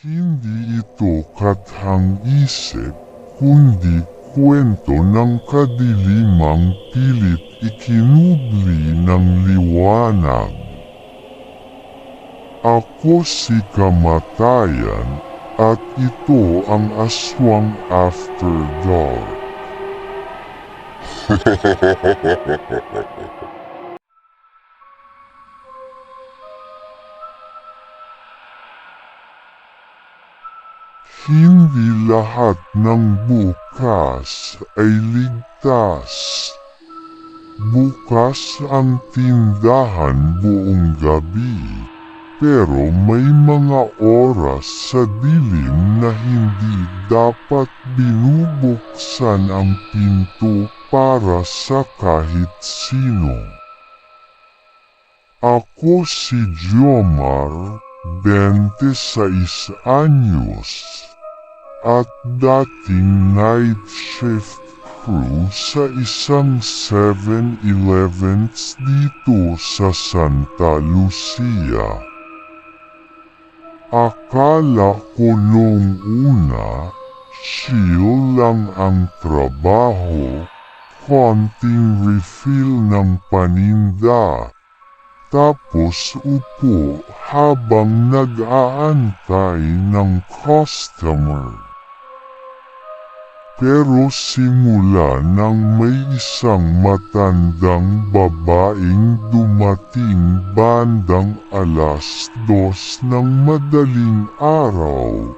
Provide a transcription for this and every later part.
Hindi ito kathang kundi kwento ng kadilimang pilit ikinubli ng liwanag. Ako si kamatayan at ito ang aswang after dark. Hindi lahat ng bukas ay ligtas. Bukas ang tindahan buong gabi, pero may mga oras sa dilim na hindi dapat binubuksan ang pinto para sa kahit sino. Ako si Jomar, 26 anyos, at dating night shift crew sa isang 7-Elevens dito sa Santa Lucia. Akala ko nung una, chill lang ang trabaho, konting refill ng paninda, tapos upo habang nag-aantay ng customer. Pero simula nang may isang matandang babaeng dumating bandang alas dos ng madaling araw,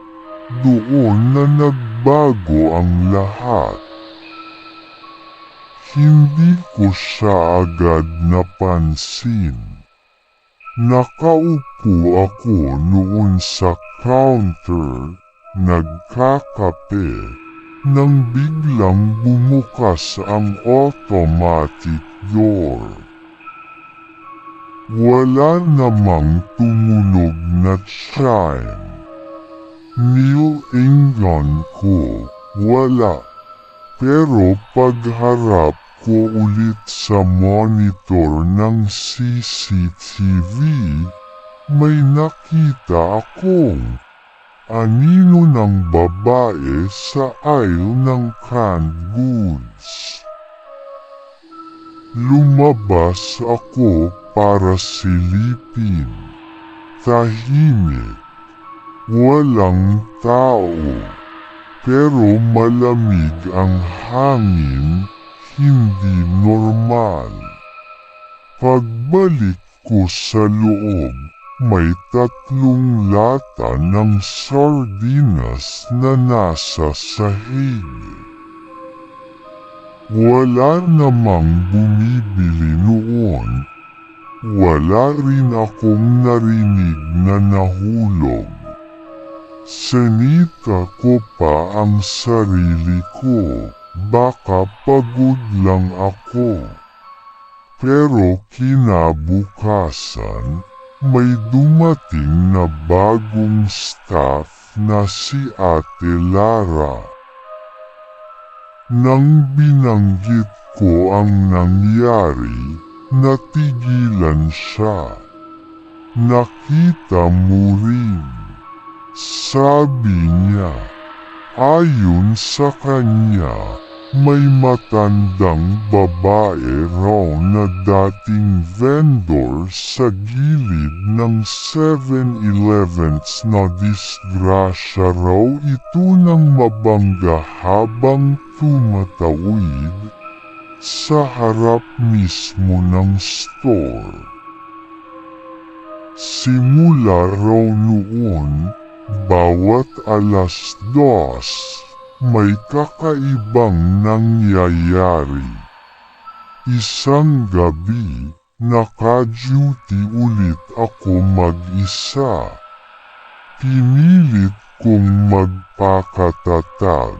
doon na nagbago ang lahat. Hindi ko siya agad napansin. Nakaupo ako noon sa counter, nagkakape, nang biglang bumukas ang automatic door. Wala namang tumunog na chime. Nil-ingan ko, wala. Pero pagharap ko ulit sa monitor ng CCTV, may nakita akong anino ng babae sa aisle ng canned goods. Lumabas ako para silipin. Tahimik. Walang tao. Pero malamig ang hangin, hindi normal. Pagbalik ko sa loob, may tatlong lata ng sardinas na nasa sahig. Wala namang bumibili noon. Wala rin akong narinig na nahulog. Senita ko pa ang sarili ko. Baka pagod lang ako. Pero kinabukasan, may dumating na bagong staff na si Ate Lara. Nang binanggit ko ang nangyari, natigilan siya. Nakita mo rin. Sabi niya, ayon sa kanya, may matandang babae raw na dating vendor sa gilid ng 7-Elevens na disgrasya raw ito ng mabangga habang tumatawid sa harap mismo ng store. Simula raw noon, bawat alas dos, may kakaibang nangyayari. Isang gabi, naka-duty ulit ako mag-isa. Pinilit kong magpakatatag.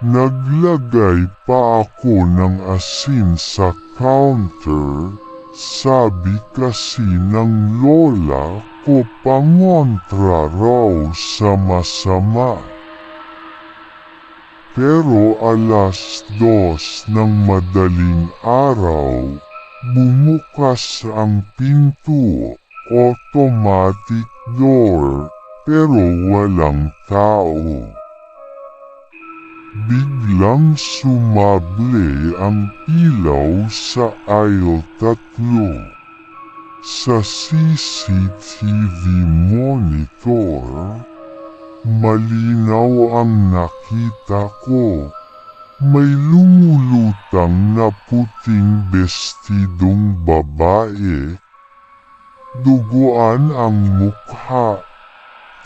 Naglagay pa ako ng asin sa counter, sabi kasi ng lola ko pangontra raw sa masama. Pero alas dos ng madaling araw, bumukas ang pinto, automatic door, pero walang tao. Biglang sumable ang ilaw sa aisle tatlo. Sa CCTV monitor, malinaw ang nakita ko. May lumulutang na puting bestidong babae. Duguan ang mukha,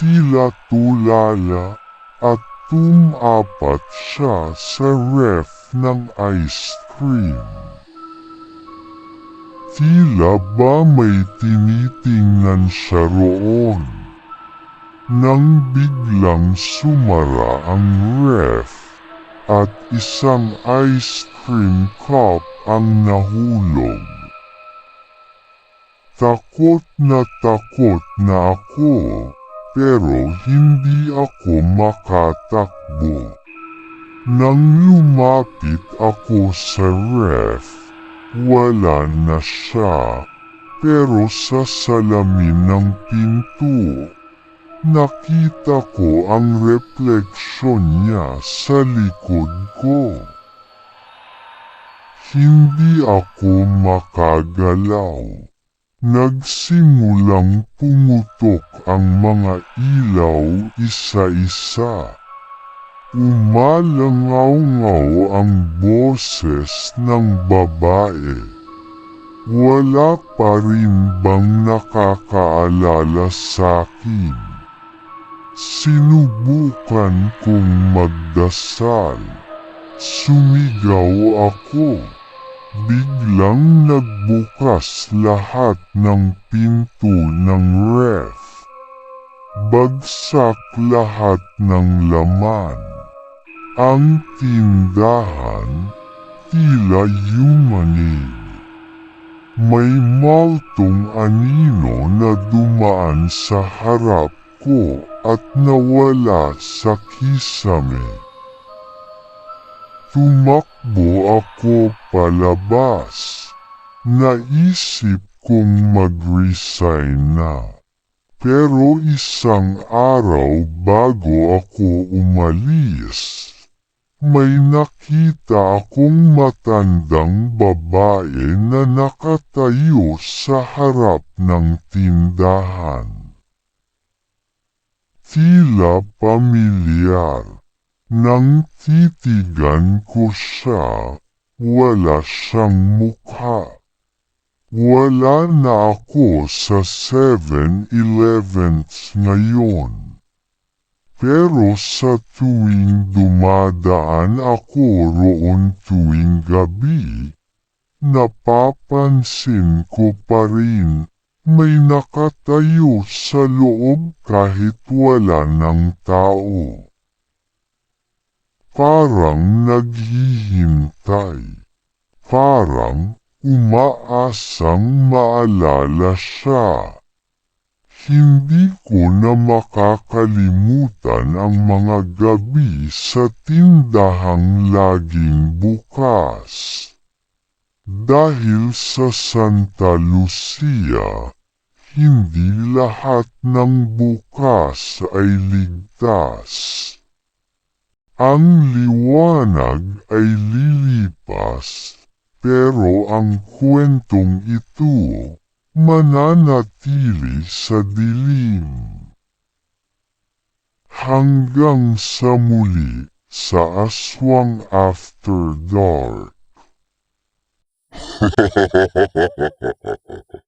tila tulala at tumapat siya sa ref ng ice cream. Tila ba may tinitingnan siya roon? Nang biglang sumara ang ref at isang ice cream cup ang nahulog. Takot na takot na ako pero hindi ako makatakbo. Nang lumapit ako sa ref, wala na siya. Pero sa salamin ng pinto, nakita ko ang refleksyon niya sa likod ko. Hindi ako makagalaw. Nagsimulang pumutok ang mga ilaw isa-isa. Umalangaw-ngaw ang boses ng babae. Wala pa rin bang nakakaalala sa akin? Sinubukan kong magdasal. Sumigaw ako. Biglang nagbukas lahat ng pinto ng ref. Bagsak lahat ng laman. Ang tindahan, tila yumanig. May maltong anino na dumaan sa harap ko at nawala sa kisame. Tumakbo ako palabas. Naisip kong mag-resign na. Pero isang araw bago ako umalis, may nakita akong matandang babae na nakatayo sa harap ng tindahan. Tila pamilyar. Nang titigan ko siya, wala siyang mukha. Wala na ako sa 7-Elevens ngayon. Pero sa tuwing dumadaan ako roon tuwing gabi, napapansin ko pa rin may nakatayo sa loob kahit wala ng tao. Parang naghihintay. Parang umaasang maalala siya. Hindi ko na makakalimutan ang mga gabi sa tindahang laging bukas. Dahil sa Santa Lucia, hindi lahat ng bukas ay ligtas. Ang liwanag ay lilipas, pero ang kwentong ito mananatili sa dilim. Hanggang sa muli sa Aswang After Dark.